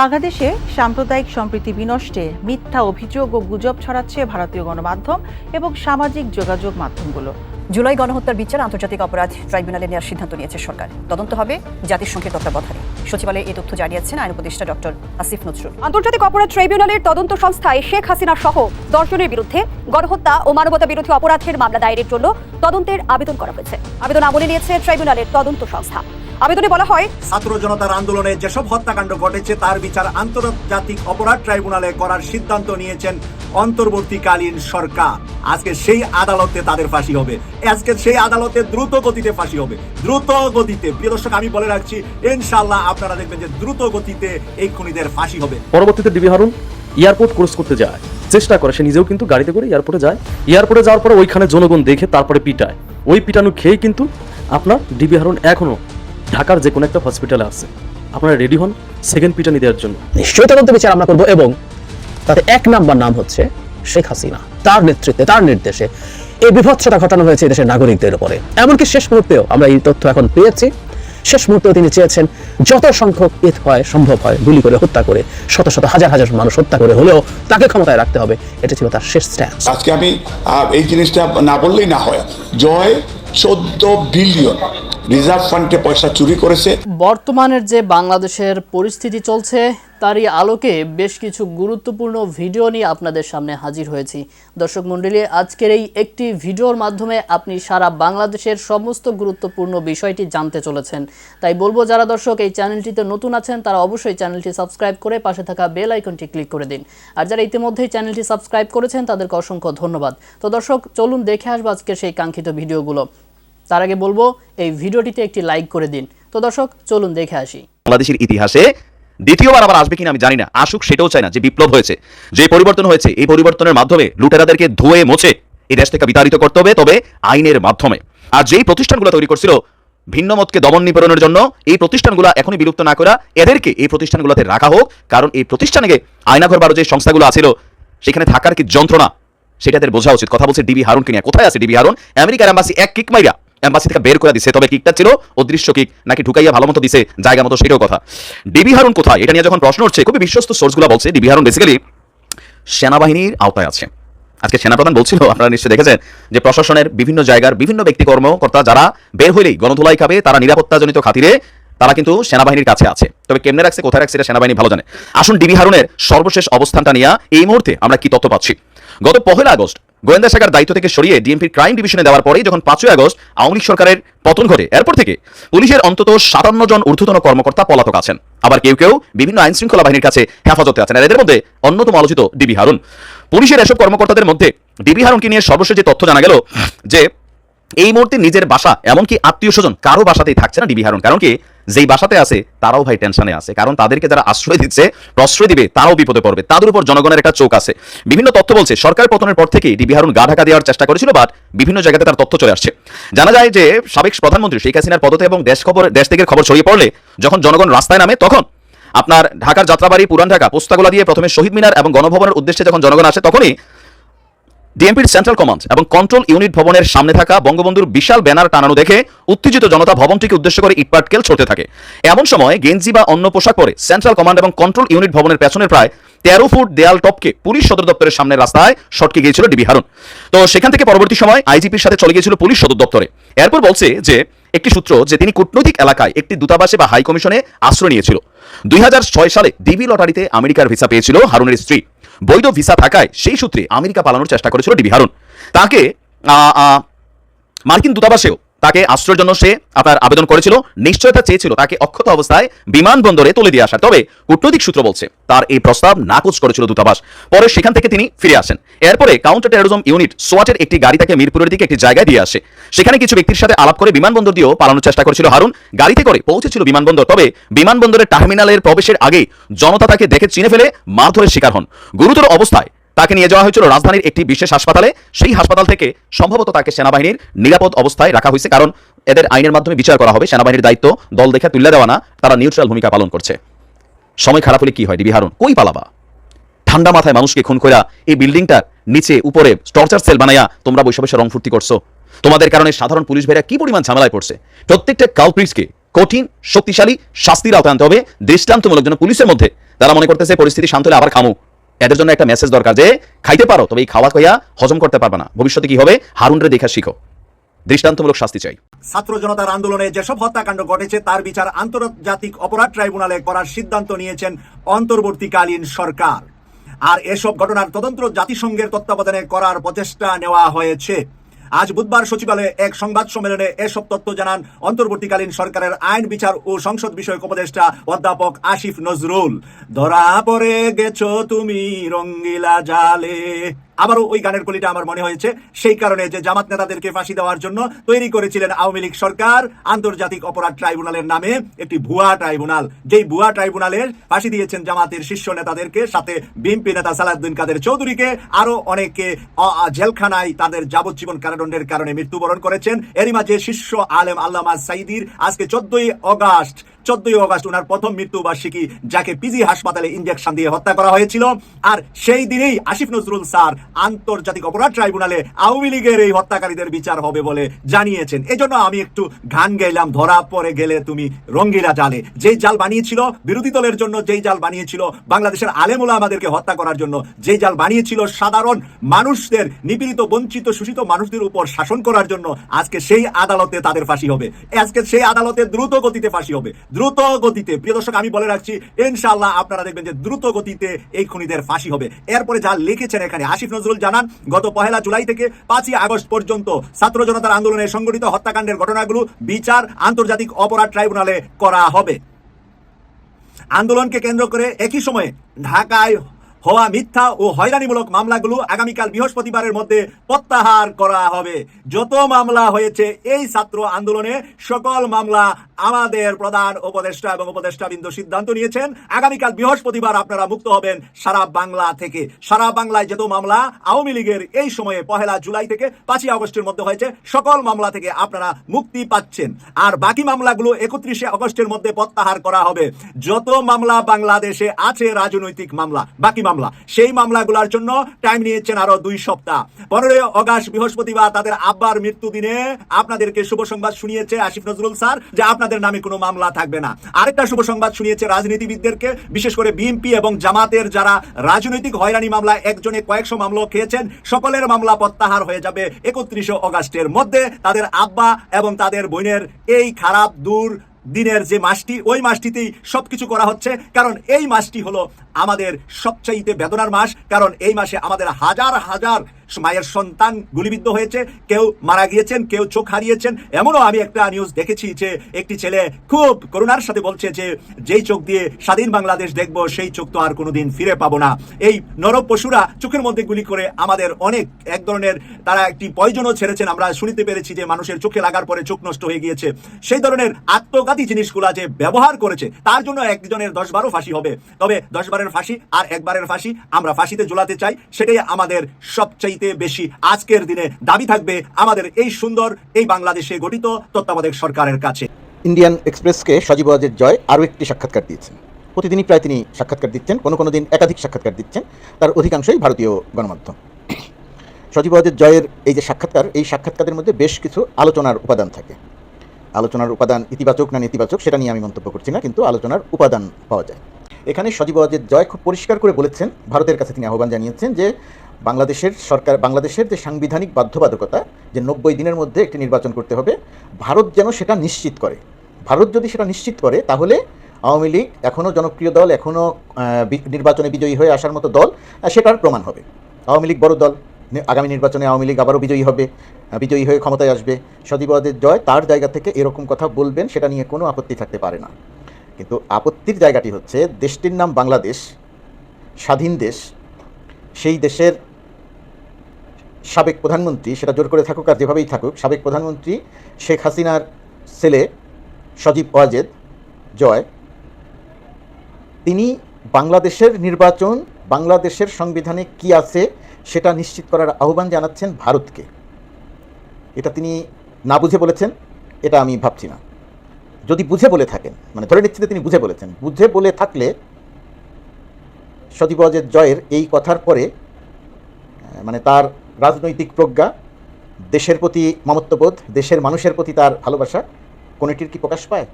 বাংলাদেশে সাম্প্রদায়িক সম্প্রীতি বিনষ্টে মিথ্যা অভিযোগ ও গুজব ছড়াচ্ছে ভারতীয় গণমাধ্যম এবং সামাজিক যোগাযোগ মাধ্যমগুলো। জুলাই গণহত্যার বিচার আন্তর্জাতিক অপরাধ ট্রাইব্যুনালে নেওয়ার সিদ্ধান্ত নিয়েছে সরকার। তদন্ত হবে জাতিসংঘের তত্ত্বাবধানে। সচিবালয়ে এই তথ্য জানিয়েছেন আইন উপদেষ্টা ডক্টর আসিফ নজরুল। আন্তর্জাতিক অপরাধ ট্রাইব্যুনালের তদন্ত সংস্থায় শেখ হাসিনা সহ দর্শনের বিরুদ্ধে গণহত্যা ও মানবতা বিরোধী অপরাধের মামলা দায়েরের জন্য তদন্তের আবেদন করা হয়েছে। আবেদন আমলে নিয়েছে ট্রাইব্যুনালের তদন্ত সংস্থা। আবেদনে বলা হয় ছাত্র জনতার আন্দোলনে যেসব হত্যাকাণ্ড ঘটেছে তার বিচার আন্তর্জাতিক অপরাধ ট্রাইব্যুনালে করার সিদ্ধান্ত নিয়েছেন অন্তর্বর্তীকালীন সরকার। আজকে সেই আদালতে তাদের ফাঁসি হবে। আজকে সেই আদালতে দ্রুত গতিতে ফাঁসি হবে। দ্রুত গতিতে। প্রিয় দর্শক আমি বলে রাখছি ইনশাল্লাহ আপনারা দেখবেন যে দ্রুত গতিতে এই খুনিদের ফাঁসি হবে। পরবর্তীতে ডিবি হারুন এয়ারপোর্ট ক্রস করতে যায়। চেষ্টা করে সে নিজেও কিন্তু গাড়িতে করে এয়ারপোর্টে যায়। এয়ারপোর্টে যাওয়ার পরে ওইখানে জনগণ দেখে তারপরে পিটায়। ওই পিটানো খেয়ে কিন্তু আপনার ডিবি হারুন এখনও ঢাকার যে কোনো একটা হসপিটালে আছে। আপনারা রেডি হন সেকেন্ড পিটানি দেওয়ার জন্য। নিশ্চয়ই তদন্ত বিচার আমরা করব এবং তাতে এক নাম্বার নাম হচ্ছে শেখ হাসিনা। তার নেতৃত্বে তার নির্দেশে এই বিভৎসতা ঘটানো হয়েছে দেশের নাগরিকদের উপরে। এমনকি শেষ মুহূর্তেও আমরা এই তথ্য এখন পেয়েছি। শেষ মুহূর্তেও তিনি চেয়েছেন যত সংখ্যক ঈদ হয় সম্ভব হয় গুলি করে হত্যা করে শত শত হাজার হাজার মানুষ হত্যা করে হলেও তাকে ক্ষমতায় রাখতে হবে। এটা ছিল তার শেষ স্ট্যান্স আজকে আমি এই জিনিসটা না বললেই না হয়। জয় চোদ্দ বিলিয়ন রিজার্ভ ফান্ডে পয়সা চুরি করেছে। বর্তমানের যে বাংলাদেশের পরিস্থিতি চলছে, তারই আলোকে বেশ কিছু গুরুত্বপূর্ণ ভিডিও নিয়ে আপনাদের সামনে হাজির হয়েছি। দর্শক মণ্ডলী, আজকের এই একটি ভিডিওর মাধ্যমে আপনি সারা বাংলাদেশের সমস্ত গুরুত্বপূর্ণ বিষয়টি জানতে চলেছেন। তাই বলব, যারা দর্শক এই চ্যানেলটিতে নতুন আছেন, তারা অবশ্যই চ্যানেলটি সাবস্ক্রাইব করে পাশে থাকা বেল আইকনটি ক্লিক করে দিন। আর যারা ইতিমধ্যেই চ্যানেলটি সাবস্ক্রাইব করেছেন, তাদেরকে অসংখ্য ধন্যবাদ। তো দর্শক, চলুন দেখে আসব আজকের সেই কাঙ্ক্ষিত ভিডিওগুলো। তার আগে বলব, এই ভিডিওটিতে একটি লাইক করে দিন। তো দর্শক, চলুন দেখে আসি। বাংলাদেশের ইতিহাসে দ্বিতীয়বার আবার আসবে কিনা আমি জানি না। আসুক, সেটাও চাই না যে বিপ্লব হয়েছে। যে পরিবর্তন হয়েছে, এই পরিবর্তনের মাধ্যমে লুটেরাদেরকে ধুয়ে মোছে এই দেশ থেকে বিতাড়িত করতে হবে, তবে আইনের মাধ্যমে। আর যেই প্রতিষ্ঠানগুলো তৈরি করছিল, ভিন্ন মতকে দমন নিপরণের জন্য, এই প্রতিষ্ঠানগুলো এখনই বিলুপ্ত না করা, এদেরকে এই প্রতিষ্ঠানগুলোতে রাখা হোক। কারণ এই প্রতিষ্ঠানে আয়নাঘর বারো যে সংস্থাগুলো আছিল, সেখানে থাকার কি যন্ত্রণা সেটা এদের বোঝা উচিত। কথা বলছে ডিবি হারুনকে নিয়ে। কোথায় আছে ডিবি হারুন? আমেরিকার এম্বাসি, এক কিক মাইরা। এম্বাসি থেকে বের করে দিছে, তবে কিকটা ছিল অদৃশ্য কিক নাকি ঢুকাইয়া ভালো মতো দিছে, জায়গা মতো সেটাও কথা। ডিবি হারুন কোথায়? এটা নিয়ে যখন প্রশ্ন উঠছে, খুবই বিশ্বস্ত সোর্সগুলো বলছে ডিবি হারুন বেসিক্যালি সেনাবাহিনীর আওতায় আছে। আজকে সেনাপ্রধান বলছিল, আপনারা নিশ্চয়ই দেখেছেন, যে প্রশাসনের বিভিন্ন জায়গার বিভিন্ন ব্যক্তি কর্মকর্তা যারা বের হইলেই গণধুলাই খাবে, তারা নিরাপত্তাজনিত খাতিরে তারা কিন্তু সেনাবাহিনীর কাছে আছে। তবে কেমনে রাখছে, কোথায় রাখছে, এটা সেনাবাহিনী ভালো জানে। আসুন ডিবি হারুনের সর্বশেষ অবস্থানটা নিয়ে এই মুহূর্তে আমরা কি তথ্য পাচ্ছি। গত পহেলা আগস্ট গোয়েন্দা শাখার দায়িত্ব থেকে সরিয়ে ডিএমপির ক্রাইম ডিভিশনে দেওয়ার পরেই যখন পাঁচই আগস্ট আওয়ামী লীগ সরকারের পতন ঘটে, এরপর থেকে পুলিশের অন্তত সাতান্ন জন ঊর্ধ্বতন কর্মকর্তা পলাতক আছেন। আবার কেউ কেউ বিভিন্ন আইন শৃঙ্খলা বাহিনীর কাছে হেফাজতে আছেন আর এদের মধ্যে অন্যতম আলোচিত ডিবি হারুন। পুলিশের এসব কর্মকর্তাদের মধ্যে ডিবি হারুনকে নিয়ে সর্বশেষ যে তথ্য জানা গেল যে এই মুহূর্তে নিজের বাসা, এমনকি আত্মীয় স্বজন কারও বাসাতেই থাকছে না ডিবি হারুন। কারণ কি যেই বাসাতে আছে, তারাও ভাই টেনশনে আছে। কারণ তাদেরকে যারা আশ্রয় দিচ্ছে, প্রশ্রয় দিবে, তারাও বিপদে পড়বে। তাদের উপর জনগণের একটা চোখ আছে। বিভিন্ন তথ্য বলছে, সরকার পতনের পর থেকেই ডিবি হারুন গা ঢাকা দেওয়ার চেষ্টা করেছিল বাট বিভিন্ন জায়গাতে তার তথ্য চলে আসছে। জানা যায় যে, সাবেক প্রধানমন্ত্রী শেখ হাসিনার পদতে এবং দেশ খবর, দেশ থেকে খবর ছড়িয়ে পড়লে, যখন জনগণ রাস্তায় নামে, তখন আপনার ঢাকার যাত্রাবাড়ি, পুরান ঢাকা, পোস্তাগুলা দিয়ে প্রথমে শহীদ মিনার এবং গণভবনের উদ্দেশ্যে যখন জনগণ আসে, তখনই ডিএমপির সেন্ট্রাল কমান্ড এবং কন্ট্রোল ইউনিট ভবনের সামনে থাকা বঙ্গবন্ধুর বিশাল ব্যানার টানানো দেখে উত্তেজিত জনতা ভবনটিকে উদ্দেশ্য করে ইটপাটকেল ছড়তে থাকে। এমন সময় গেঞ্জি বা অন্য পোশাক পরে সেন্ট্রাল কমান্ড এবং কন্ট্রোল ইউনিট ভবনের পেছনের প্রায় তেরো ফুট দেয়াল টপকে পুলিশ সদর দপ্তরের সামনে রাস্তায় সটকে গিয়েছিল ডিবি হারুন। তো সেখান থেকে পরবর্তী সময় আইজিপির সাথে চলে গিয়েছিল পুলিশ সদর দপ্তরে। এরপর বলছে যে, একটি সূত্র যে তিনি কূটনৈতিক এলাকায় একটি দূতাবাসে বা হাই কমিশনে আশ্রয় নিয়েছিল। দুই হাজার ছয় সালে ডিবি লটারিতে আমেরিকার ভিসা পেয়েছিল হারুনের স্ত্রী। বৈধ ভিসা থাকায় সেই সূত্রে আমেরিকা পালানোর চেষ্টা করেছিল ডিবি হারুন। তাকে মার্কিন দূতাবাসেও তাকে আশ্রয়ের জন্য সে আপনার আবেদন করেছিল, নিশ্চয়তা চেয়েছিল তাকে অক্ষত অবস্থায় বিমানবন্দরে তুলে দিয়ে আসা তবে কূটনৈতিক সূত্র বলছে, তার এই প্রস্তাব নাকচ করেছিল দূতাবাস। পরে সেখান থেকে তিনি ফিরে আসেন। এরপরে কাউন্টার টেরোরিজম ইউনিট সোয়াটের একটি গাড়ি তাকে মিরপুরের দিকে একটি জায়গায় দিয়ে আসে। সেখানে কিছু ব্যক্তির সাথে আলাপ করে বিমানবন্দর দিয়েও পালানোর চেষ্টা করেছিল হারুন। গাড়িতে করে পৌঁছেছিল বিমানবন্দর তবে বিমানবন্দরের টার্মিনালের প্রবেশের আগেই জনতা তাকে দেখে চিনে ফেলে মারধরের শিকার হন। গুরুতর অবস্থায় তাকে নিয়ে যাওয়া হয়েছিল রাজধানীর একটি বিশেষ হাসপাতালে। সেই হাসপাতাল থেকে সম্ভবত তাকে সেনাবাহিনীর নিরাপদ অবস্থায় রাখা হয়েছে, কারণ এদের আইনের মাধ্যমে বিচার করা হবে। সেনাবাহিনীর দায়িত্ব দল দেখে তুলে দেওয়া না, তারা নিউট্রাল ভূমিকা পালন করছে। সময় খারাপ হলে কি হয় ডিবি কই পালাবা? ঠান্ডা মাথায় মানুষকে খুন কইরা এই বিল্ডিংটার নিচে উপরে টর্চার সেল বানাইয়া তোমরা বৈশাখ বসে রং ফুর্তি করছ। তোমাদের কারণে সাধারণ পুলিশ ভাইরা কি পরিমাণ ঝামেলায় পড়ছে? প্রত্যেকটা কালপ্রিটসকে কঠিন, শক্তিশালী শাস্তির আওতায় আনতে হবে। দৃষ্টান্তমূলক জন্য পুলিশের মধ্যে, তারা মনে করতেছে পরিস্থিতি শান্ত হলে আবার খামু। এদের জন্য একটা মেসেজ দরকার যে, খাইতে পারো, তবে এই খাওয়া কইয়া হজম করতে পারবে না। ভবিষ্যতে কি হবে? হারুনরে দেখা শিখো। দৃষ্টান্তমূলক শাস্তি চাই। ছাত্র জনতার আন্দোলনে যেসব হত্যাকাণ্ড ঘটেছে, তার বিচার আন্তর্জাতিক অপরাধ ট্রাইব্যুনালে করার সিদ্ধান্ত নিয়েছেন অন্তর্বর্তীকালীন সরকার। আর এসব ঘটনার তদন্ত জাতিসংঘের তত্ত্বাবধানে করার প্রচেষ্টা নেওয়া হয়েছে। আজ বুধবার সচিবালয়ে এক সংবাদ সম্মেলনে এসব তথ্য জানান অন্তর্বর্তীকালীন সরকারের আইন, বিচার ও সংসদ বিষয়ক উপদেষ্টা অধ্যাপক আসিফ নজরুল। ধরা পড়ে গেছ তুমি রঙ্গিলা জালে। আবারও ওই গানের কলিটা আমার মনে হয়েছে। সেই কারণে যে জামাত নেতাদেরকে ফাঁসি দেওয়ার জন্য তৈরি করেছিলেন আওয়ামী লীগ সরকার আন্তর্জাতিক অপরাধ ট্রাইব্যুনালের নামে একটি ভুয়া ট্রাইব্যুনাল। যেই ভুয়া ট্রাইব্যুনালের ফাঁসি দিয়েছেন জামাতের শীর্ষ নেতাদেরকে, সাথে বিএনপি নেতা সালাউদ্দিন কাদের চৌধুরীকে আরও অনেকে জেলখানায় তাদের যাবজ্জীবন কারাদণ্ডের কারণে মৃত্যুবরণ করেছেন। এরই মাঝে শীর্ষ আলেম আল্লামা সাইদির আজকে চোদ্দই অগাস্ট চোদ্দই অগাস্ট ওনার প্রথম মৃত্যুবার্ষিকী, যাকে পিজি হাসপাতালে ইঞ্জেকশন দিয়ে হত্যা করা হয়েছিল। আর সেই দিনেই আসিফ নজরুল স্যার আন্তর্জাতিক অপরাধ ট্রাইব্যুনালে আওয়ামী লীগের এই হত্যাকারীদের বিচার হবে বলে জানিয়েছেন। এজন্য আমি একটু গান গাইলাম, ধরা পড়ে গেলে তুমি রঙ্গিলা জালে। যেই জাল বানিয়েছিল, বিরোধী দলের জন্য যেই জাল বানিয়েছিল, বাংলাদেশের আলেমুলা আমাদেরকে হত্যা করার জন্য যেই জাল বানিয়েছিল, সাধারণ মানুষদের, নিপীড়িত, বঞ্চিত, শোষিত মানুষদের উপর শাসন করার জন্য আজকে সেই আদালতে তাদের ফাঁসি হবে। আজকে সেই আদালতে দ্রুত গতিতে ফাঁসি হবে। দ্রুত গতিতে। প্রিয় দর্শক, আমি বলে রাখছি, ইনশাআল্লাহ আপনারা দেখবেন যে দ্রুত গতিতে এই খুনিদের ফাঁসি হবে। এরপরে যা লিখেছেন এখানে, আসিফ নজরুল জানান, গত পহেলা জুলাই থেকে পাঁচই আগস্ট পর্যন্ত ছাত্র জনতার আন্দোলনে সংগঠিত হত্যাকাণ্ডের ঘটনাগুলো বিচার আন্তর্জাতিক অপরাধ ট্রাইব্যুনালে করা হবে। আন্দোলনকে কেন্দ্র করে একই সময়ে ঢাকায় হওয়া মিথ্যা ও হয়রানিমূলক মামলাগুলো আগামীকাল বৃহস্পতিবারের মধ্যে প্রত্যাহার করা হবে। যত মামলা হয়েছে, এই ছাত্র আন্দোলনে সকল মামলা আমাদের প্রধান উপদেষ্টা এবং উপদেষ্টাবৃন্দ সিদ্ধান্ত নিয়েছেন। আগামীকাল বৃহস্পতিবার আপনারা মুক্ত হবেন সারা বাংলা থেকে। সারা বাংলায় যত মামলা আওয়ামী লীগের এই সময়ে পহেলা জুলাই থেকে পাঁচই আগস্টের মধ্যে হয়েছে, সকল মামলা থেকে আপনারা মুক্তি পাচ্ছেন। আর বাকি মামলাগুলো একত্রিশে আগস্টের মধ্যে প্রত্যাহার করা হবে। যত মামলা বাংলাদেশে আছে, রাজনৈতিক মামলা, বাকি মামলা। সেই মামলাগুলোর জন্য টাইম নিয়েছেন আরও দুই সপ্তাহ। পনেরোই অগাস্ট বৃহস্পতিবার তাদের আব্বার মৃত্যু দিনে আপনাদেরকে শুভ সংবাদ শুনিয়েছে আসিফ নজরুল স্যার যে আপনাদের নামে কোনো মামলা থাকবে না। আরেকটা শুভ সংবাদ শুনিয়েছে রাজনীতিবিদদেরকে, বিশেষ করে বিএনপি এবং জামাতের যারা রাজনৈতিক হয়রানি মামলা একজনে কয়েকশো মামলা খেয়েছেন, সকলের মামলা প্রত্যাহার হয়ে যাবে একত্রিশে অগাস্টের মধ্যে। তাদের আব্বা এবং তাদের বোনের এই খারাপ, দূর দিনের যে মাসটি, ওই মাসটিতেই সব কিছু করা হচ্ছে। কারণ এই মাসটি হলো আমাদের সবচাইতে বেদনার মাস। কারণ এই মাসে আমাদের হাজার হাজার মায়ের সন্তান গুলিবিদ্ধ হয়েছে, কেউ মারা গিয়েছেন, কেউ চোখ হারিয়েছেন। এমনও আমি একটা নিউজ দেখেছি যে একটি ছেলে খুব করুণার সাথে বলছে যে যেই চোখ দিয়ে স্বাধীন বাংলাদেশ দেখব, সেই চোখ তো আর কোনোদিন ফিরে পাবো না। এই নরক পশুরা চোখের মধ্যে গুলি করে আমাদের অনেক, এক ধরনের তারা একটি পয়জনও ছেড়েছেন। আমরা শুনিতে পেরেছি যে মানুষের চোখে লাগার পরে চোখ নষ্ট হয়ে গিয়েছে। সেই ধরনের আত্মঘাতী জিনিসগুলা যে ব্যবহার করেছে, তার জন্য একজনের দশ বারো ফাঁসি হবে। তবে দশ বারের ফাঁসি আর একবারের ফাঁসি আমরা ফাঁসিতে ঝুলাতে চাই, সেটাই আমাদের সবচাইতে বেশি আজকের দিনে দাবি থাকবে আমাদের এই সুন্দর এই বাংলাদেশে গঠিত তত্ত্বাবধায়ক সরকারের কাছে। ইন্ডিয়ান এক্সপ্রেসকে সজীব ওয়াজের জয় আরও একটি সাক্ষাৎকার দিয়েছেন। প্রতিদিনই প্রায় তিনি সাক্ষাৎকার দিচ্ছেন, কোনো কোনো দিন একাধিক সাক্ষাৎকার দিচ্ছেন, তার অধিকাংশই ভারতীয় গণমাধ্যম। সজীব ওয়াজের জয়ের এই যে সাক্ষাৎকার, এই সাক্ষাৎকারের মধ্যে বেশ কিছু আলোচনার উপাদান থাকে। আলোচনার উপাদান ইতিবাচক না নেতিবাচক সেটা নিয়ে আমি মন্তব্য করছি না, কিন্তু আলোচনার উপাদান পাওয়া যায়। এখানে সজীব ওয়াজের জয় খুব পরিষ্কার করে বলেছেন, ভারতের কাছে তিনি আহ্বান জানিয়েছেন যে বাংলাদেশের সরকার, বাংলাদেশের যে সাংবিধানিক বাধ্যবাধকতা, যে নব্বই দিনের মধ্যে একটি নির্বাচন করতে হবে, ভারত যেন সেটা নিশ্চিত করে। ভারত যদি সেটা নিশ্চিত করে, তাহলে আওয়ামী লীগ এখনও জনপ্রিয় দল এখনও নির্বাচনে বিজয়ী হয়ে আসার মতো দল সেটার প্রমাণ হবে। আওয়ামী লীগ বড় দল আগামী নির্বাচনে আওয়ামী লীগ আবারও বিজয়ী হবে বিজয়ী হয়ে ক্ষমতায় আসবে। সজীবদের জয় তার জায়গা থেকে এরকম কথা বলবেন, সেটা নিয়ে কোনো আপত্তি থাকতে পারে না। কিন্তু আপত্তির জায়গাটি হচ্ছে দেশটির নাম বাংলাদেশ, স্বাধীন দেশ। সেই দেশের সাবেক প্রধানমন্ত্রী, সেটা জোর করে থাকুক আর যেভাবেই থাকুক, সাবেক প্রধানমন্ত্রী শেখ হাসিনার ছেলে সজীব ওয়াজেদ জয়, তিনি বাংলাদেশের নির্বাচন, বাংলাদেশের সংবিধানে কি আছে সেটা নিশ্চিত করার আহ্বান জানাচ্ছেন ভারতকে। এটা তিনি না বুঝে বলেছেন, এটা আমি ভাবছি না। যদি বুঝে বলে থাকেন মানে ধরে নিচ্ছি তিনি বুঝে বলেছেন, বুঝে বলে থাকলে ওয়াজেদ জয়ের এই কথার পরে মানে তার রাজনৈতিক প্রজ্ঞা, দেশের প্রতি মমত্ববোধ, দেশের মানুষের প্রতি তার ভালোবাসা, কোনটির কি প্রকাশ পায়?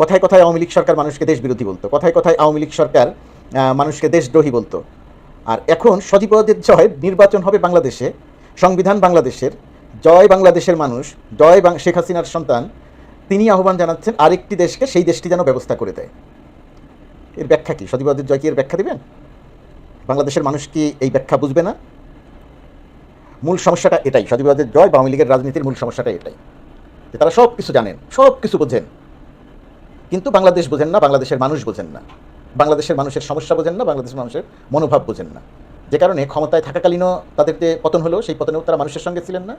কথায় কথায় আওয়ামী লীগ সরকার মানুষকে দেশ বিরোধী বলতো, কথায় কথায় আওয়ামী লীগ সরকার মানুষকে দেশদ্রোহী বলতো। আর এখন সজীবদের জয় নির্বাচন হবে বাংলাদেশে, সংবিধান বাংলাদেশের, জয় বাংলাদেশের মানুষ, জয় শেখ হাসিনার সন্তান তিনি আহ্বান জানাচ্ছেন আরেকটি দেশকে, সেই দেশটি যেন ব্যবস্থা করে দেয়। এর ব্যাখ্যা কি? সজীবদের জয় কি এর ব্যাখ্যা দেবেন? বাংলাদেশের মানুষ কি এই ব্যাখ্যা বুঝবে না? মূল সমস্যাটা এটাই। সজীবদের জয় আওয়ামী লীগের রাজনীতির মূল সমস্যাটা এটাই। যে তারা সব কিছু জানেন সব কিছু বোঝেন। কিন্তু বাংলাদেশ বোঝেন না, বাংলাদেশের মানুষ বোঝেন না। বাংলাদেশের মানুষের সমস্যা বোঝেন না, বাংলাদেশের মানুষের মনোভাব বোঝেন না। যে কারণে ক্ষমতায় থাকাকালীনও তাদের যে পতন হলো সেই পতনেও তারা মানুষের সঙ্গে ছিলেন না।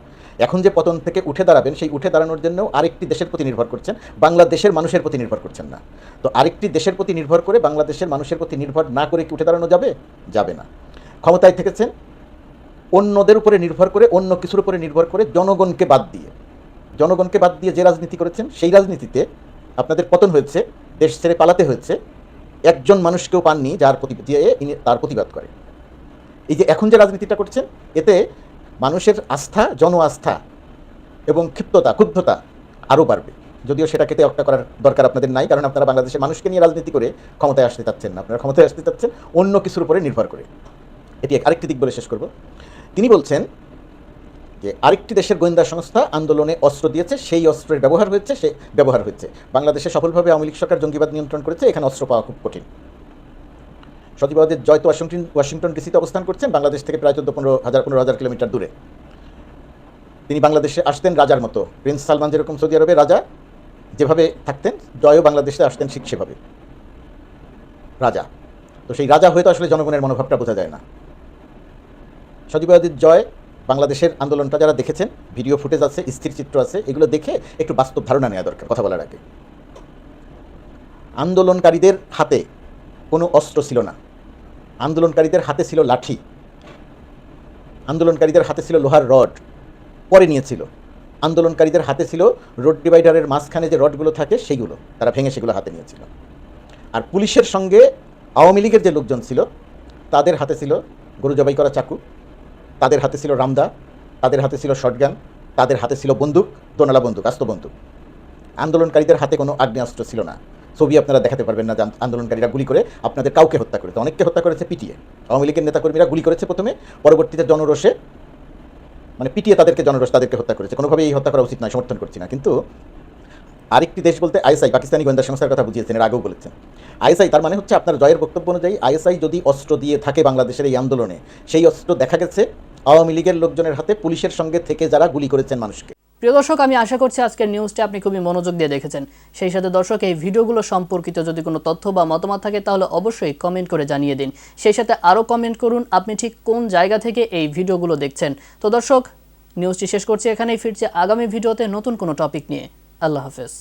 এখন যে পতন থেকে উঠে দাঁড়াবেন, সেই উঠে দাঁড়ানোর জন্য আরেকটি দেশের প্রতি নির্ভর করছেন, বাংলাদেশের মানুষের প্রতি নির্ভর করছেন না। তো আরেকটি দেশের প্রতি নির্ভর করে বাংলাদেশের মানুষের প্রতি নির্ভর না করে কি উঠে দাঁড়ানো যাবে? যাবে না। ক্ষমতায় থেকেছেন, অন্যদের উপরে নির্ভর করে, অন্য কিছুর উপরে নির্ভর করে জনগণকে বাদ দিয়ে। জনগণকে বাদ দিয়ে যে রাজনীতি করেছেন, সেই রাজনীতিতে আপনাদের পতন হয়েছে, দেশ ছেড়ে পালাতে হয়েছে। একজন মানুষকেও পাননি যার প্রতি দিয়ে তার প্রতিবাদ করে। এই যে এখন যে রাজনীতিটা করছেন, এতে মানুষের আস্থা জন আস্থা এবং ক্ষিপ্ততা, ক্ষুব্ধতা আরও বাড়বে। যদিও সেটাকে তেয়ক্তা করার দরকার আপনাদের নাই, কারণ আপনারা বাংলাদেশের মানুষকে নিয়ে রাজনীতি করে ক্ষমতায় আসতে চাচ্ছেন না। আপনারা ক্ষমতায় আসতে চাচ্ছেন অন্য কিছুর উপরে নির্ভর করে। এটি আরেকটি দিক বলে শেষ করব। তিনি বলছেন যে আরেকটি দেশের গোয়েন্দা সংস্থা আন্দোলনে অস্ত্র দিয়েছে, সেই অস্ত্রের ব্যবহার হয়েছে, সে ব্যবহার হয়েছে। বাংলাদেশে সফলভাবে আওয়ামী লীগ সরকার জঙ্গিবাদ নিয়ন্ত্রণ করেছে, এখানে অস্ত্র পাওয়া খুব কঠিন। সজীবাদের জয় তো ওয়াশিংটন ওয়াশিংটন ডিসিতে অবস্থান করছেন। বাংলাদেশ থেকে প্রায় চোদ্দ, পনেরো হাজার পনেরো হাজার কিলোমিটার দূরে। তিনি বাংলাদেশে আসতেন রাজার মতো। প্রিন্স সালমান যেরকম সৌদি আরবে রাজা, যেভাবে থাকতেন, জয়ও বাংলাদেশে আসতেন ঠিক সেভাবে। রাজা। তো সেই রাজা হয়তো আসলে জনগণের মনোভাবটা বোঝা যায় না। সজীবাদির জয়, বাংলাদেশের আন্দোলনটা যারা দেখেছেন, ভিডিও ফুটেজ আছে, স্থির চিত্র আছে, এগুলো দেখে একটু বাস্তব ধারণা নেওয়া দরকার কথা বলার আগে। আন্দোলনকারীদের হাতে কোনো অস্ত্র ছিল না। আন্দোলনকারীদের হাতে ছিল লাঠি। আন্দোলনকারীদের হাতে ছিল লোহার রড। পরে নিয়েছিল। আন্দোলনকারীদের হাতে ছিল রোড ডিভাইডারের মাঝখানে যে রডগুলো থাকে, সেইগুলো। তারা ভেঙে সেগুলো হাতে নিয়েছিল। আর পুলিশের সঙ্গে আওয়ামী লীগের যে লোকজন ছিল, তাদের হাতে ছিল গরু জবাই করা চাকু, তাদের হাতে ছিল রামদা, তাদের হাতে ছিল শটগান, তাদের হাতে ছিল বন্দুক, দোনালা বন্দুক, আস্ত বন্দুক। আন্দোলনকারীদের হাতে কোনো আগ্নেয়াস্ত্র ছিল না। ছবি আপনারা দেখাতে পারবেন না যে আন্দোলনকারীরা গুলি করে আপনাদের কাউকে হত্যা করেছে। অনেককে হত্যা করেছে পিটিয়ে। আওয়ামী লীগের নেতাকর্মীরা গুলি করেছে প্রথমে, পরবর্তীতে জনরোষে। মানে পিটিয়ে তাদেরকে জনরোষ, তাদেরকে হত্যা করেছে। কোনোভাবেই এই হত্যা করা উচিত নয়, সমর্থন করছি না। কিন্তু আরেকটি দেশ বলতে আইএসআই, পাকিস্তানি গোয়েন্দা সংস্থার কথা বুঝিয়েছেন, এর আগেও বলেছেন। আইএসআই তার মানে হচ্ছে আপনার জয়ের বক্তব্য অনুযায়ী আইএসআই যদি অস্ত্র দিয়ে থাকে বাংলাদেশের এই আন্দোলনে, সেই অস্ত্র দেখা গেছে আওয়ামী লীগের লোকজনের হাতে, পুলিশের সঙ্গে থেকে যারা গুলি করেছেন মানুষকে। প্রিয় দর্শক, আমি আশা করছি আজকের নিউজটি আপনি খুবই মনোযোগ দিয়ে দেখেছেন। সেই সাথে দর্শক, এই ভিডিওগুলো সম্পর্কিত যদি কোনো তথ্য বা মতামত থাকে, তাহলে অবশ্যই কমেন্ট করে জানিয়ে দিন। সেই সাথে আরও কমেন্ট করুন, আপনি ঠিক কোন জায়গা থেকে এই ভিডিওগুলো দেখছেন। তো দর্শক নিউজটি শেষ করছি এখানেই, ফিরছে আগামী ভিডিওতে নতুন কোনো টপিক নিয়ে। আল্লাহ হাফেজ।